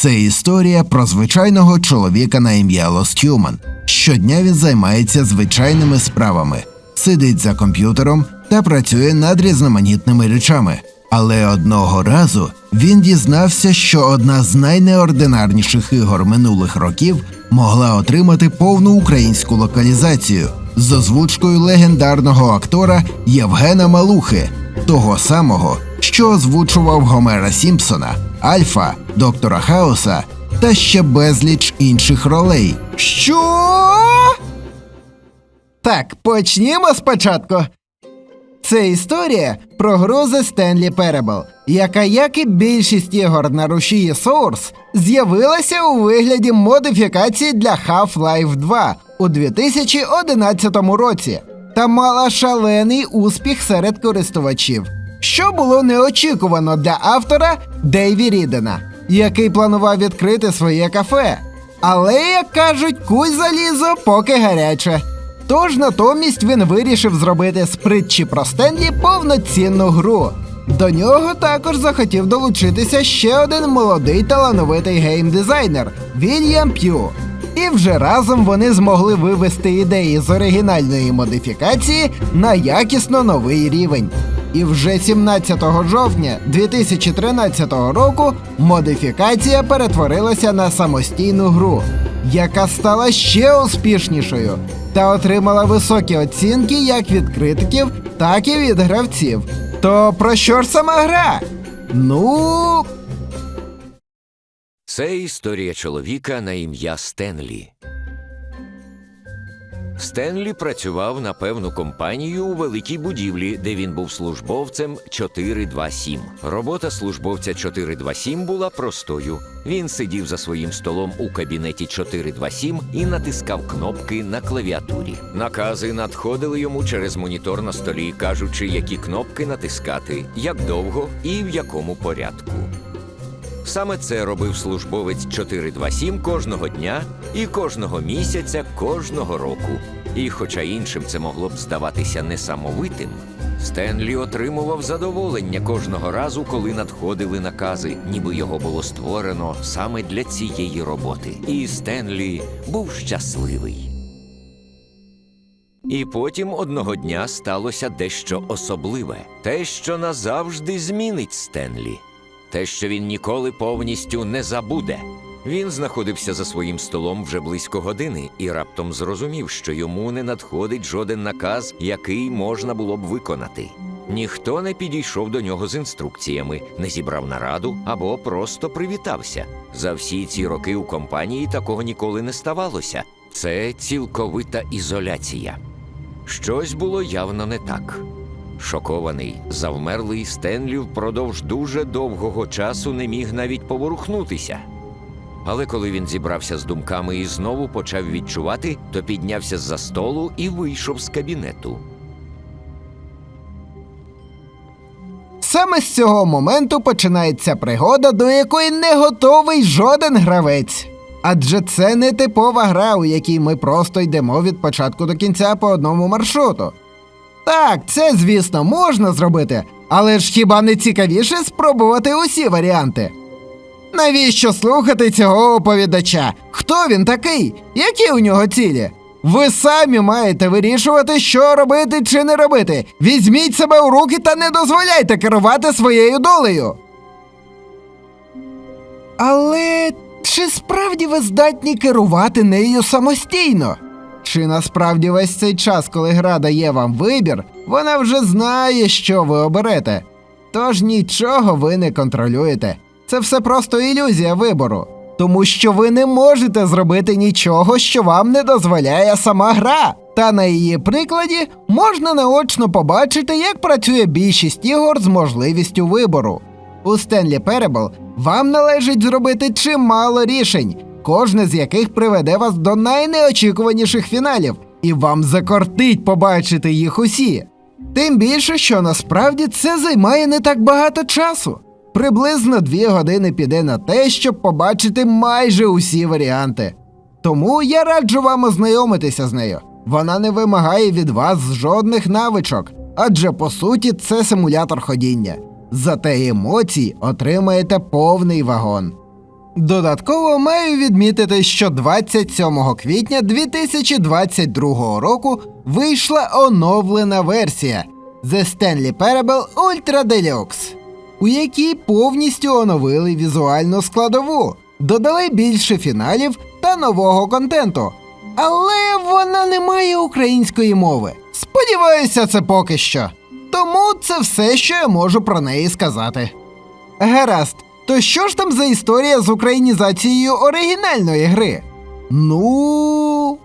Це історія про звичайного чоловіка на ім'я Лост Human. Щодня він займається звичайними справами, сидить за комп'ютером та працює над різноманітними речами. Але одного разу він дізнався, що одна з найнеординарніших ігор минулих років могла отримати повну українську локалізацію з озвучкою легендарного актора Євгена Малухи, того самого, що озвучував Гомера Сімпсона, Альфа, Доктора Хаоса та ще безліч інших ролей. Що? Так, почнімо спочатку. Це історія про The Stanley Parable, яка, як і більшість ігор на рушії Source, з'явилася у вигляді модифікації для Half-Life 2 у 2011 році та мала шалений успіх серед користувачів, що було неочікувано для автора Дейві Рідена, який планував відкрити своє кафе. Але, як кажуть, куй залізо, поки гаряче. Тож натомість він вирішив зробити з притчі про Стенлі повноцінну гру. До нього також захотів долучитися ще один молодий талановитий геймдизайнер Вільям П'ю. І вже разом вони змогли вивести ідеї з оригінальної модифікації на якісно новий рівень. І вже 17 жовтня 2013 року модифікація перетворилася на самостійну гру, яка стала ще успішнішою та отримала високі оцінки як від критиків, так і від гравців. То про що ж сама гра? Ну, Це історія чоловіка на ім'я Стенлі. Стенлі працював на певну компанію у великій будівлі, де він був службовцем 427. Робота службовця 427 була простою. Він сидів за своїм столом у кабінеті 427 і натискав кнопки на клавіатурі. Накази надходили йому через монітор на столі, кажучи, які кнопки натискати, як довго і в якому порядку. Саме це робив службовець 427 кожного дня і кожного місяця кожного року. І хоча іншим це могло б здаватися несамовитим, Стенлі отримував задоволення кожного разу, коли надходили накази, ніби його було створено саме для цієї роботи. І Стенлі був щасливий. І потім одного дня сталося дещо особливе, те, що назавжди змінить Стенлі. Те, що він ніколи повністю не забуде. Він знаходився за своїм столом вже близько години і раптом зрозумів, що йому не надходить жоден наказ, який можна було б виконати. Ніхто не підійшов до нього з інструкціями, не зібрав нараду або просто привітався. За всі ці роки у компанії такого ніколи не ставалося. Це цілковита ізоляція. Щось було явно не так. Шокований, завмерлий Стенлі впродовж дуже довгого часу не міг навіть поворухнутися. Але коли він зібрався з думками і знову почав відчувати, то піднявся з-за столу і вийшов з кабінету. саме з цього моменту починається пригода, до якої не готовий жоден гравець. Адже це не типова гра, у якій ми просто йдемо від початку до кінця по одному маршруту. Так, це, звісно, можна зробити, але ж хіба не цікавіше спробувати усі варіанти? Навіщо слухати цього оповідача? Хто він такий? Які у нього цілі? Ви самі маєте вирішувати, що робити чи не робити. Візьміть себе у руки та не дозволяйте керувати своєю долею. Але чи справді ви здатні керувати нею самостійно? Чи насправді весь цей час, коли гра дає вам вибір, вона вже знає, що ви оберете? Тож нічого ви не контролюєте. Це все просто ілюзія вибору. Тому що ви не можете зробити нічого, що вам не дозволяє сама гра. Та на її прикладі можна наочно побачити, як працює більшість ігор з можливістю вибору. У Stanley Parable вам належить зробити чимало рішень, кожне з яких приведе вас до найнеочікуваніших фіналів, і вам закортить побачити їх усі. Тим більше, що насправді це займає не так багато часу. Приблизно дві години піде на те, щоб побачити майже усі варіанти. Тому я раджу вам ознайомитися з нею. Вона не вимагає від вас жодних навичок, адже по суті це симулятор ходіння. Зате емоцій отримаєте повний вагон. Додатково маю відмітити, що 27 квітня 2022 року вийшла оновлена версія The Stanley Parable Ultra Deluxe, у якій повністю оновили візуальну складову, додали більше фіналів та нового контенту. Але вона не має української мови. Сподіваюся, це поки що. Тому це все, що я можу про неї сказати. Гаразд, то що ж там за історія з українізацією оригінальної гри? Ну.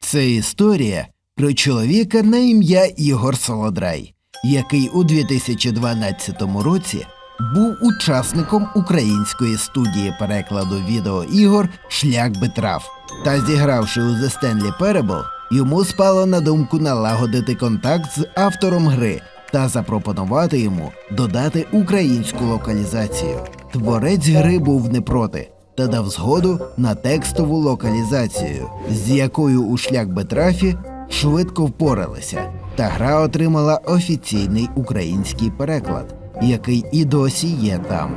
Це історія про чоловіка на ім'я Ігор Солодрай, який у 2012 році був учасником української студії перекладу відеоігор Шлях Бетрав. Та зігравши у The Stanley Parable, йому спало на думку налагодити контакт з автором гри та запропонувати йому додати українську локалізацію. Творець гри був не проти та дав згоду на текстову локалізацію, з якою у шлях Бетрафі швидко впоралися, та гра отримала офіційний український переклад, який і досі є там.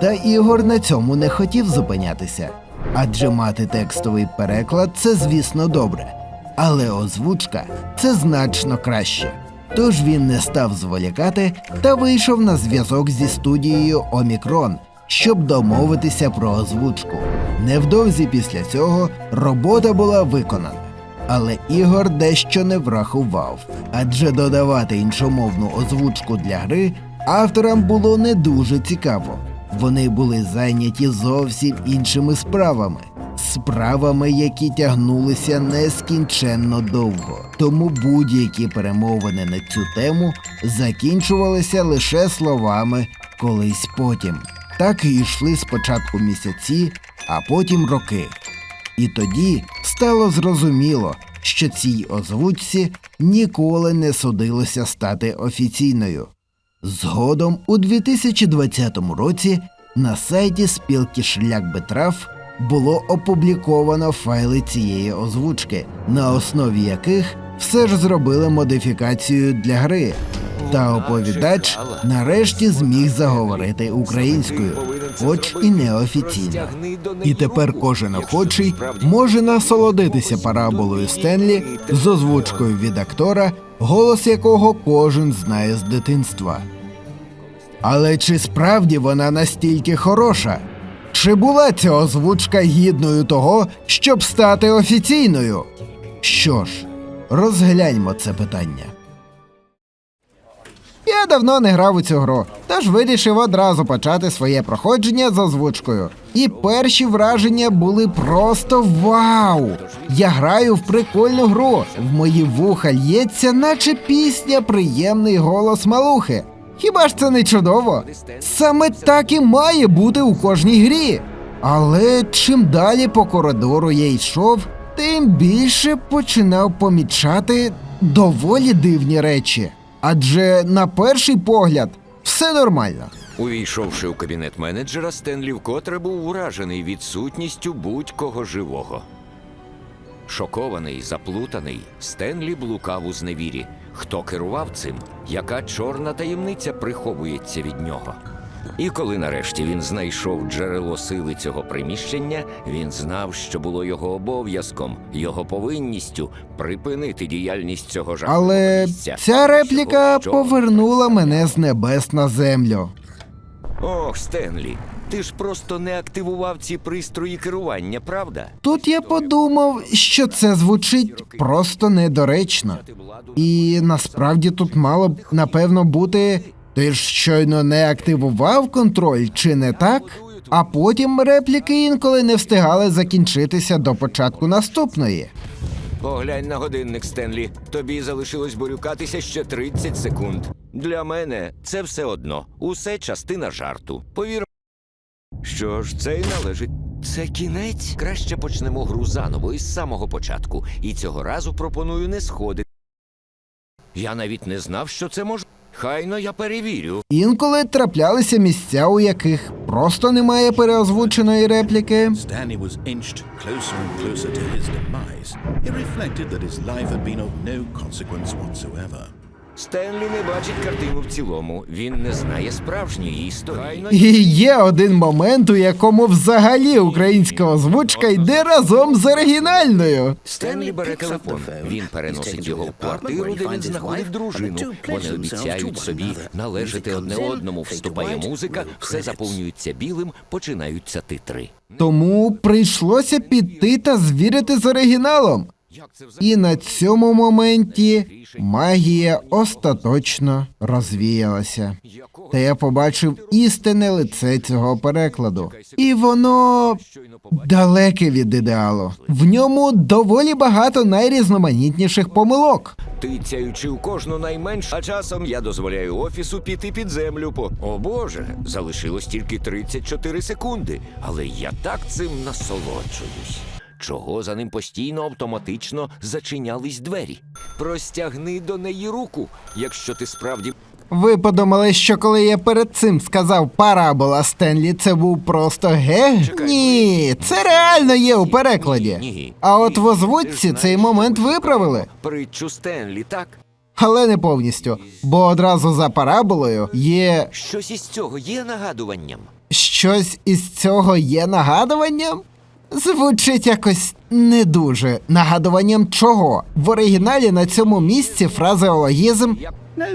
Та Ігор на цьому не хотів зупинятися, адже мати текстовий переклад це, звісно, добре, але озвучка це значно краще. Тож він не став зволікати та вийшов на зв'язок зі студією Омікрон, щоб домовитися про озвучку. Невдовзі після цього робота була виконана. Але Ігор дещо не врахував, адже додавати іншомовну озвучку для гри авторам було не дуже цікаво. Вони були зайняті зовсім іншими справами, справами, які тягнулися нескінченно довго. Тому будь-які перемовини на цю тему закінчувалися лише словами колись потім. Так і йшли спочатку місяці, а потім роки. І тоді стало зрозуміло, що цій озвучці ніколи не судилося стати офіційною. Згодом у 2020 році на сайті спілки Шлях Бетраф було опубліковано файли цієї озвучки, на основі яких все ж зробили модифікацію для гри. Та оповідач нарешті зміг заговорити українською, хоч і неофіційно. І тепер кожен охочий може насолодитися параболою Стенлі з озвучкою від актора, голос якого кожен знає з дитинства. Але чи справді вона настільки хороша? Чи була ця озвучка гідною того, щоб стати офіційною? Що ж, розгляньмо це питання. Я давно не грав у цю гру, тож вирішив одразу почати своє проходження з озвучкою. І перші враження були просто вау! Я граю в прикольну гру. В мої вуха лється, наче пісня, приємний голос малухи. Хіба ж це не чудово? Саме так і має бути у кожній грі. Але чим далі по коридору я йшов, тим більше починав помічати доволі дивні речі. Адже на перший погляд все нормально. Увійшовши у кабінет менеджера, Стенлі вкотре був уражений відсутністю будь-кого живого. Шокований, заплутаний, Стенлі блукав у зневірі. Хто керував цим? Яка чорна таємниця приховується від нього? І коли нарешті він знайшов джерело сили цього приміщення, він знав, що було його обов'язком, його повинністю припинити діяльність цього жахливого Але місця. ця репліка Що- що- повернула мене з небес на землю. Ох, Стенлі, ти ж просто не активував ці пристрої керування, правда? Тут я подумав, що це звучить просто недоречно. І насправді тут мало б напевно бути. Ти ж щойно не активував контроль, чи не так? А потім репліки інколи не встигали закінчитися до початку наступної. Поглянь на годинник, Стенлі. Тобі залишилось борюкатися ще 30 секунд. Для мене це все одно. Усе частина жарту. Повір. Що ж, це й належить. Це кінець. Краще почнемо гру заново із самого початку. І цього разу пропоную не сходити. Я навіть не знав, що це може. Хайно я перевірю. Інколи траплялися місця, у яких просто немає переозвученої репліки. Stanley was inched closer and closer to his demise. It reflected that his life had been of no consequence whatsoever. Стенлі не бачить картину в цілому. Він не знає справжньої історії. І є один момент, у якому взагалі українська озвучка йде разом з оригінальною. Стенлі бере телефон. Він переносить його в квартиру, де він знаходить дружину. Вони обіцяють собі належати одне одному. Вступає музика, все заповнюється білим, починаються титри. Тому прийшлося піти та звірити з оригіналом. І на цьому моменті магія остаточно розвіялася. Та я побачив істинне лице цього перекладу. І воно далеке від ідеалу. В ньому доволі багато найрізноманітніших помилок. Тицяючи у кожну найменш, а часом я дозволяю офісу піти під землю. По о Боже, залишилось тільки 34 секунди, але я так цим насолоджуюсь. Чого за ним постійно автоматично зачинялись двері? Простягни до неї руку, якщо ти справді Ви подумали, що коли я перед цим сказав парабола Стенлі, це був просто ге? Чекай, Ні, це реально є у перекладі. Ні, ні. А от в озвучці цей момент виправили. Притчу Стенлі, так? Але не повністю, бо одразу за параболою є Щось із цього є нагадуванням. щось із цього є нагадуванням? Звучить якось не дуже. Нагадуванням чого? В оригіналі на цьому місці фразеологізм No,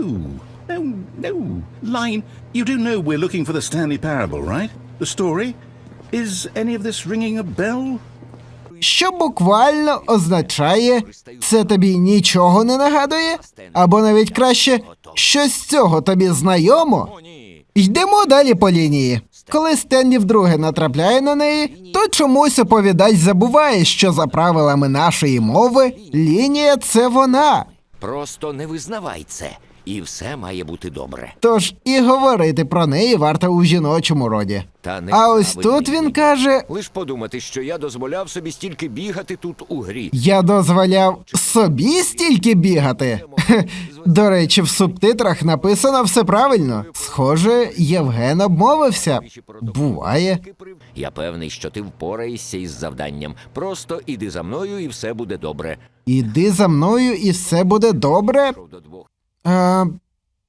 no, no. Line, you do know we're looking for the Stanley Parable, right? The story? Is any of this ringing a bell? що буквально означає це тобі нічого не нагадує? Або навіть краще, щось з цього тобі знайомо? Йдемо далі по лінії. Коли Стенлі вдруге натрапляє на неї, то чомусь оповідач забуває, що за правилами нашої мови лінія це вона. Просто не визнавай це, і все має бути добре. Тож і говорити про неї варто у жіночому роді. Та не А ось правильно, тут він каже: Лиш подумати, що я дозволяв собі стільки бігати тут у грі. Я дозволяв собі стільки бігати. Хе, До речі, в субтитрах написано все правильно. Схоже, Євген обмовився. Буває. Я певний, що ти впораєшся із завданням. Просто іди за мною, і все буде добре. Іди за мною, і все буде добре. А,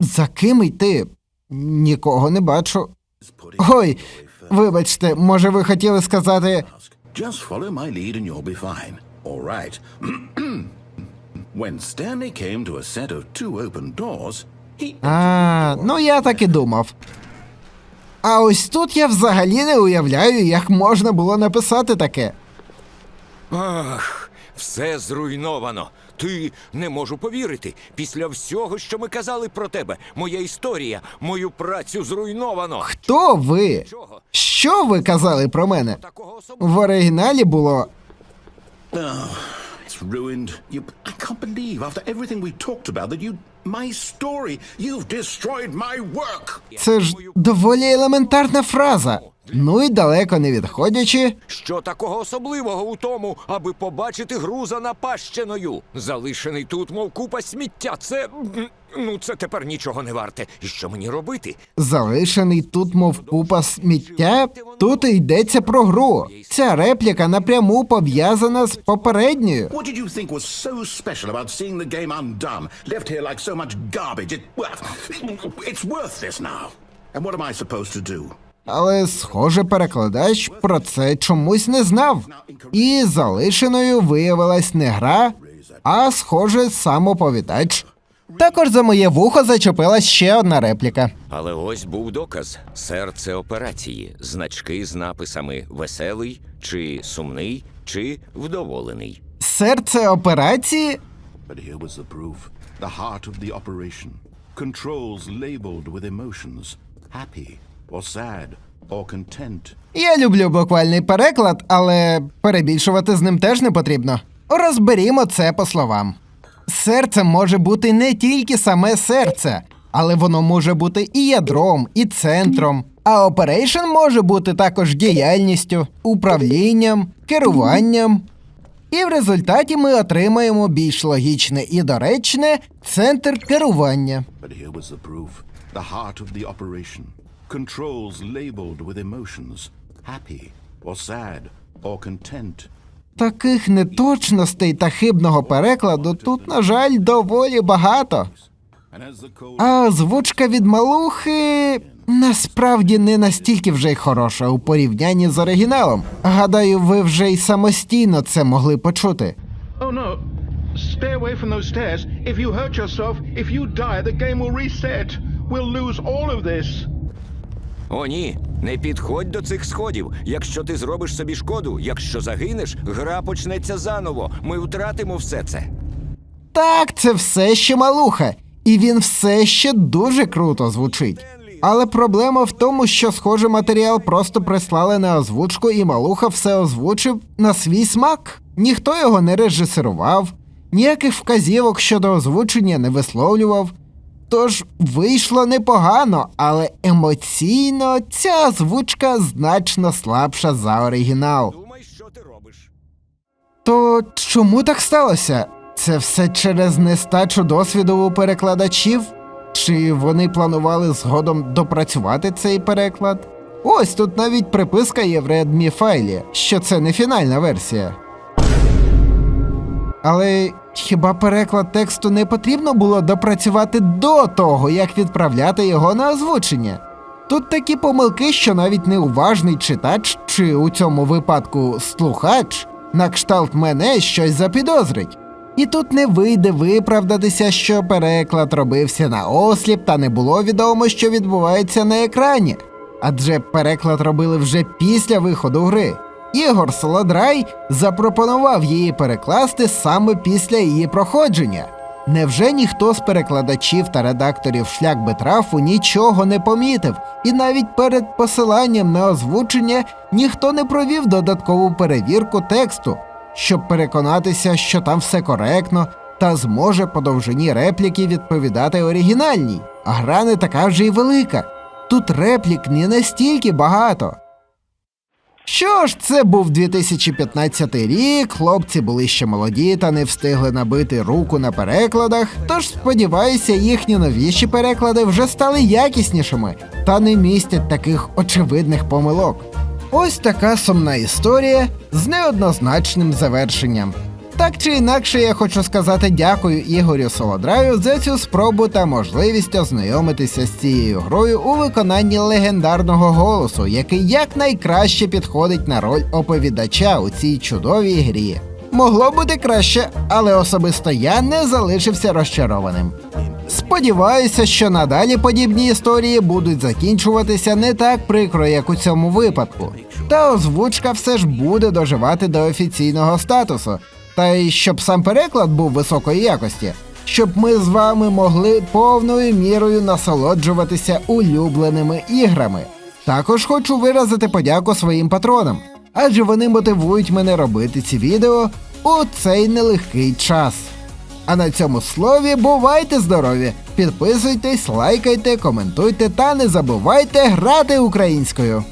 за ким йти? Нікого не бачу. Ой, вибачте, може ви хотіли сказати. Just follow my lead and you'll be fine. All right. when Stanley came to a set of two open doors, he А, ну я так і думав. А ось тут я взагалі не уявляю, як можна було написати таке. Ах, все зруйновано. Ти не можу повірити. Після всього, що ми казали про тебе, моя історія, мою працю зруйновано. Хто ви? Що ви казали про мене? В оригіналі було It's ruined. You, I can't believe after everything we talked about that you, my story, you've destroyed my work. це ж доволі елементарна фраза. Ну і далеко не відходячи, Що такого особливого у тому, аби побачити гру за напащеною? Залишений тут, мов купа сміття. Це. Ну, це тепер нічого не варте. І що мені робити? залишений тут, мов купа сміття, тут і йдеться про гру. Ця репліка напряму пов'язана з попередньою. What did you think was so special about seeing the game undone, left here like so much garbage? It, well, it's worthless now. And what am I supposed to do? Але, схоже, перекладач про це чомусь не знав. І залишеною виявилась не гра, а схоже, сам оповідач. Також за моє вухо зачепилась ще одна репліка. Але ось був доказ: серце операції, значки з написами веселий, чи сумний, чи вдоволений. Серце операції? But here was the proof. The heart of the operation. Controls labeled with emotions. Happy, or sad, or content. Я люблю буквальний переклад, але перебільшувати з ним теж не потрібно. Розберімо це по словам. Серце може бути не тільки саме серце, але воно може бути і ядром, і центром. А оперейшн може бути також діяльністю, управлінням, керуванням. І в результаті ми отримаємо більш логічне і доречне центр керування. Controls labeled with emotions. Happy, or sad, or content. Таких неточностей та хибного перекладу тут, на жаль, доволі багато. А озвучка від малухи насправді не настільки вже й хороша у порівнянні з оригіналом. Гадаю, ви вже й самостійно це могли почути. Oh no. Stay away from those stairs. If you hurt yourself, if you die, the game will reset. We'll lose all of this. О, ні, не підходь до цих сходів. Якщо ти зробиш собі шкоду, якщо загинеш, гра почнеться заново. Ми втратимо все це. Так, це все ще малуха, і він все ще дуже круто звучить. Але проблема в тому, що схожий матеріал просто прислали на озвучку, і малуха все озвучив на свій смак. Ніхто його не режисерував, ніяких вказівок щодо озвучення не висловлював. Тож вийшло непогано, але емоційно ця озвучка значно слабша за оригінал. Думай, що ти робиш. То чому так сталося? Це все через нестачу досвіду у перекладачів? Чи вони планували згодом допрацювати цей переклад? Ось тут навіть приписка є в Redmi файлі, що це не фінальна версія. Але хіба переклад тексту не потрібно було допрацювати до того, як відправляти його на озвучення? Тут такі помилки, що навіть неуважний читач, чи у цьому випадку слухач, на кшталт мене щось запідозрить. І тут не вийде виправдатися, що переклад робився на осліп та не було відомо, що відбувається на екрані. Адже переклад робили вже після виходу гри. Ігор Солодрай запропонував її перекласти саме після її проходження. Невже ніхто з перекладачів та редакторів шлях Бетрафу нічого не помітив, і навіть перед посиланням на озвучення ніхто не провів додаткову перевірку тексту, щоб переконатися, що там все коректно та зможе по довжині репліки відповідати оригінальній. А гра не така вже й велика. Тут реплік не настільки багато. Що ж, це був 2015 рік. Хлопці були ще молоді та не встигли набити руку на перекладах. Тож сподіваюся, їхні новіші переклади вже стали якіснішими та не містять таких очевидних помилок. Ось така сумна історія з неоднозначним завершенням. Так чи інакше, я хочу сказати дякую Ігорю Солодраю за цю спробу та можливість ознайомитися з цією грою у виконанні легендарного голосу, який якнайкраще підходить на роль оповідача у цій чудовій грі. Могло бути краще, але особисто я не залишився розчарованим. Сподіваюся, що надалі подібні історії будуть закінчуватися не так прикро, як у цьому випадку. Та озвучка все ж буде доживати до офіційного статусу. Та й щоб сам переклад був високої якості, щоб ми з вами могли повною мірою насолоджуватися улюбленими іграми. Також хочу виразити подяку своїм патронам, адже вони мотивують мене робити ці відео у цей нелегкий час. А на цьому слові бувайте здорові! Підписуйтесь, лайкайте, коментуйте та не забувайте грати українською.